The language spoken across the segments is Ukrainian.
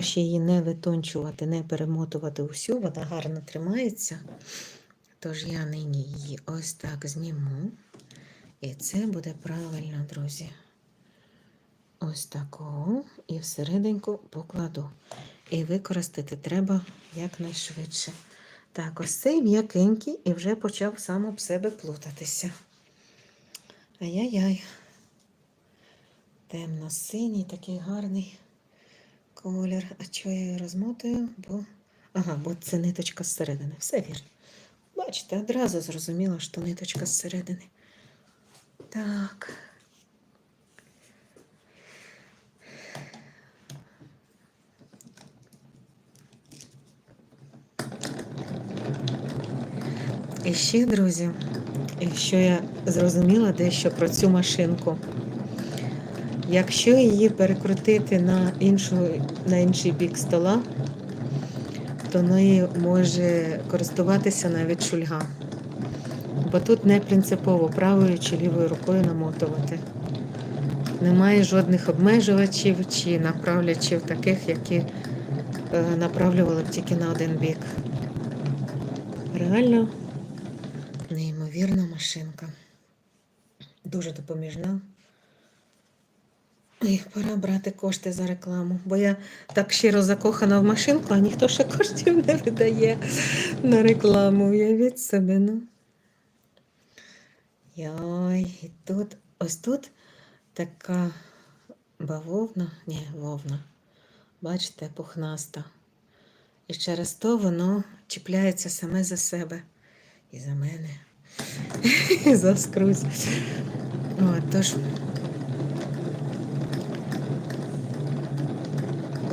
Ще її не витончувати, не перемотувати усю, вона гарно тримається. Тож я нині її ось так зніму. І це буде правильно, друзі. Ось такого. І всерединку покладу. І використати треба якнайшвидше. Так, ось цей м'якенький і вже почав сам об себе плутатися. Ай-яй-яй. Темно-синій, такий гарний колір. А чого я розмотую? Бо... Ага, бо це ниточка зсередини. Все вірно. Бачите, одразу зрозуміла, що ниточка зсередини. Так. І ще, друзі, що я зрозуміла дещо про цю машинку. Якщо її перекрутити на, іншу, на інший бік стола, то нею може користуватися навіть шульга. Бо тут не принципово правою чи лівою рукою намотувати. Немає жодних обмежувачів чи направлячів таких, які е, направлювали б тільки на один бік. Реально неймовірна машинка. Дуже допоміжна. І пора брати кошти за рекламу, бо я так щиро закохана в машинку, а ніхто ще коштів не видає на рекламу. Уявіть себе, ну. Йой, і тут, ось тут така бавовна, ні, вовна. Бачите, пухнаста. І через то воно чіпляється саме за себе. І за мене. І за скрусь. От, тож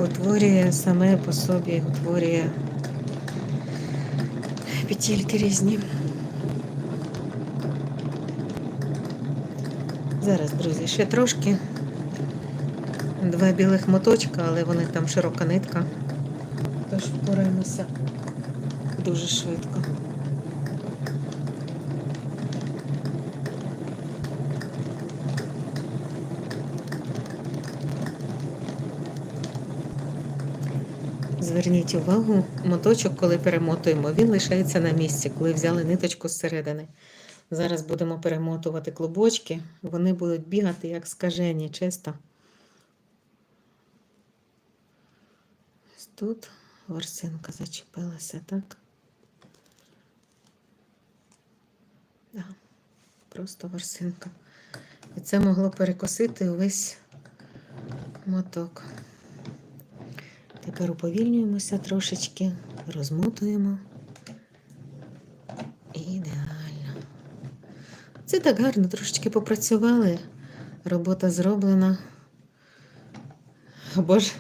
утворює саме по собі, утворює петельки різні. Зараз, друзі, ще трошки. Два білих моточка, але вони там широка нитка. Тож впораємося дуже швидко. Зверніть увагу, моточок, коли перемотуємо, він лишається на місці, коли взяли ниточку зсередини. Зараз будемо перемотувати клубочки, вони будуть бігати як скажені, чисто. Тут ворсинка зачепилася, так? Да, просто ворсинка. І це могло перекосити увесь моток. Тепер уповільнюємося трошечки, розмотуємо. Ідеально. Це так гарно, трошечки попрацювали. Робота зроблена. Або ж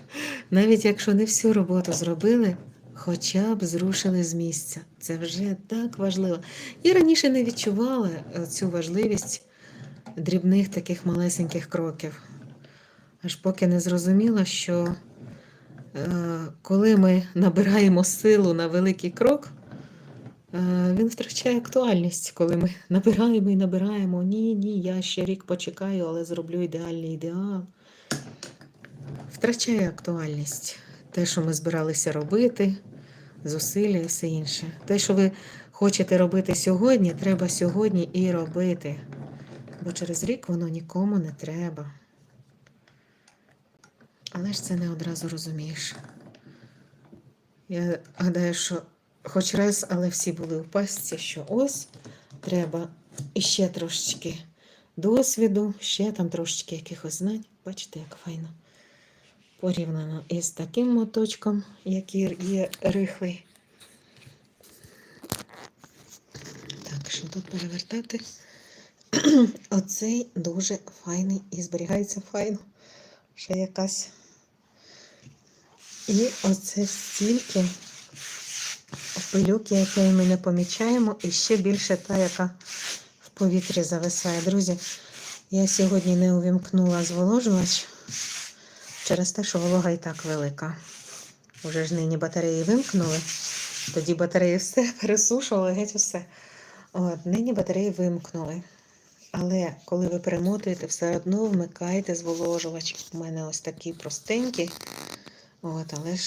навіть якщо не всю роботу зробили, хоча б зрушили з місця. Це вже так важливо. Я раніше не відчувала е, цю важливість дрібних таких малесеньких кроків. Аж поки не зрозуміла, що коли ми набираємо силу на великий крок, е, він втрачає актуальність, коли ми набираємо і набираємо. Ні, ні, я ще рік почекаю, але зроблю ідеальний ідеал. Втрачає актуальність. Те, що ми збиралися робити, зусилля і все інше. Те, що ви хочете робити сьогодні, треба сьогодні і робити. Бо через рік воно нікому не треба. Але ж це не одразу розумієш. Я гадаю, що хоч раз, але всі були у пастці, що ось треба іще трошечки досвіду, ще там трошечки якихось знань. Бачите, як файно порівняно із таким моточком, який є рихлий. Так, що тут перевертати? Оцей дуже файний і зберігається файно. Ще якась. І оце стільки пилюки, які ми не помічаємо, і ще більше та, яка в повітрі зависає. Друзі, я сьогодні не увімкнула зволожувач через те, що волога і так велика. Уже ж нині батареї вимкнули, тоді батареї все пересушували, геть усе. От, Нині батареї вимкнули. Але коли ви перемотуєте, все одно вмикайте зволожувач. У мене ось такий простенький. От, але ж